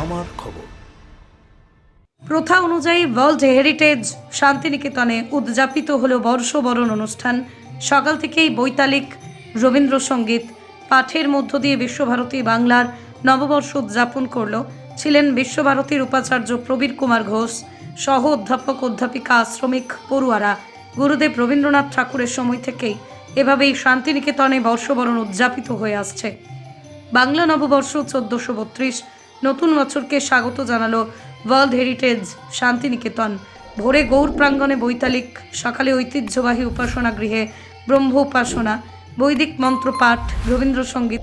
আমার খবর। প্রথা অনুযায়ী ওয়ার্ল্ড হেরিটেজ শান্তিনিকেতনে উদযাপিত হলো বর্ষবরণ অনুষ্ঠান। সকাল থেকেই বৈতালিক রবীন্দ্রসঙ্গীত পাঠের মধ্য দিয়ে বিশ্বভারতী বাংলার নববর্ষ উদযাপন করল। ছিলেন বিশ্বভারতীর উপাচার্য প্রবীর কুমার ঘোষ, সহ অধ্যাপক অধ্যাপিকা শ্রমিক পড়ুয়ারা। গুরুদেব রবীন্দ্রনাথ ঠাকুরের সময় থেকেই এভাবেই শান্তিনিকেতনে বর্ষবরণ উদযাপিত হয়ে আসছে। বাংলা নববর্ষ চোদ্দোশো বত্রিশ নতুন বছরকে স্বাগত জানালো ওয়ার্ল্ড হেরিটেজ শান্তিনিকেতন। ভোরে গৌর প্রাঙ্গণে বৈতালিক, সকালে ঐতিহ্যবাহী উপাসনা গৃহে ব্রহ্ম উপাসনা বৈদিক মন্ত্র পাঠ রবীন্দ্রসঙ্গীত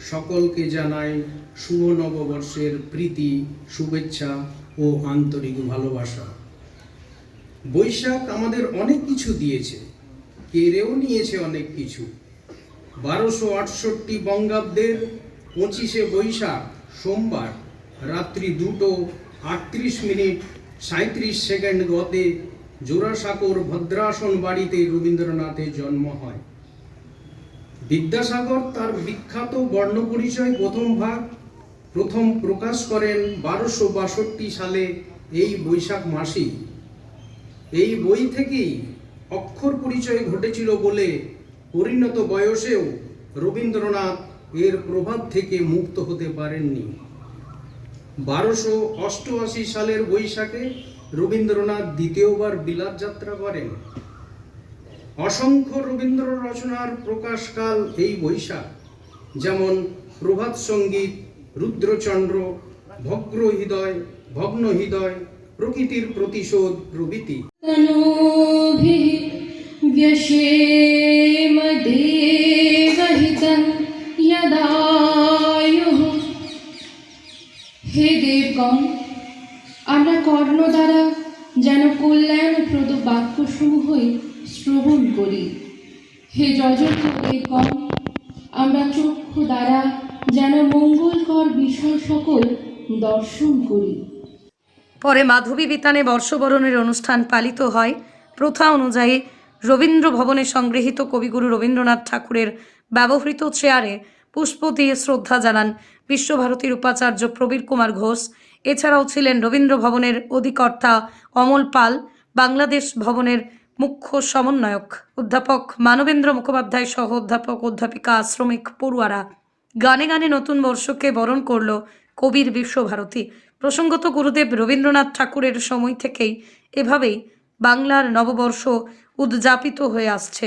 সকলকে জানাই শুভ নববর্ষের প্রীতি, শুভেচ্ছা ও আন্তরিক ভালোবাসা। বৈশাখ আমাদের অনেক কিছু দিয়েছে, কেড়েও নিয়েছে অনেক কিছু। বারোশো আটষট্টি বঙ্গাব্দের পঁচিশে বৈশাখ সোমবার রাত্রি দুটো আটত্রিশ মিনিট সাঁত্রিশ সেকেন্ড গতে জোড়াসাঁকোর ভদ্রাসন বাড়িতে রবীন্দ্রনাথের জন্ম হয়। বিদ্যাসাগর তার বিখ্যাত বর্ণপরিচয় প্রথম ভাগ, প্রথম প্রকাশ করেন বারোশো বাষট্টি সালে এই বৈশাখ মাসেই এই বই থেকেই অক্ষর পরিচয় ঘটেছিল বলে পরিণত বয়সেও রবীন্দ্রনাথ এর প্রভাব থেকে মুক্ত হতে পারেননি। বারোশো অষ্টআশি সালের বৈশাখে রবীন্দ্রনাথ দ্বিতীয়বার বিলাত যাত্রা করেন। অসংখ্য রবীন্দ্র রচনার প্রকাশকাল এই বৈশাখ যেমন প্রভাত সঙ্গীত রুদ্রচন্দ্র ভগ্র হৃদয় ভগ্ন হৃদয় প্রকৃতির প্রতিশোধ প্রভৃতি तनूभिः व्यशेम देवहितं यदायुः হে দেবগণ আমরা কর্ণ দ্বারা যেন কল্যাণপ্রদ বাক্যসমূহই শ্রবণ করি। হে যজন্ত আমরা চক্ষু দ্বারা যেন মঙ্গলকর বিষয় সকল দর্শন করি। পরে মাধবী বিতানে বর্ষবরণের অনুষ্ঠান পালিত হয়। প্রথা অনুযায়ী রবীন্দ্র ভবনে সংগৃহীত কবিগুরু রবীন্দ্রনাথ ঠাকুরের ব্যবহৃত চেয়ারে পুষ্প দিয়ে শ্রদ্ধা জানান বিশ্বভারতীর উপাচার্য প্রবীর কুমার ঘোষ। এছাড়াও ছিলেন রবীন্দ্র ভবনের অধিকর্তা অমল পাল, বাংলাদেশ ভবনের মুখ্য সমন্বয়ক অধ্যাপক মানবেন্দ্র মুখোপাধ্যায় সহ অধ্যাপক অধ্যাপিকা শ্রমিক পড়ুয়ারা গানে গানে নতুন বর্ষকে বরণ করল কবির বিশ্বভারতী। প্রসঙ্গত গুরুদেব রবীন্দ্রনাথ ঠাকুরের সময় থেকেই এভাবেই বাংলার নববর্ষ উদযাপিত হয়ে আসছে।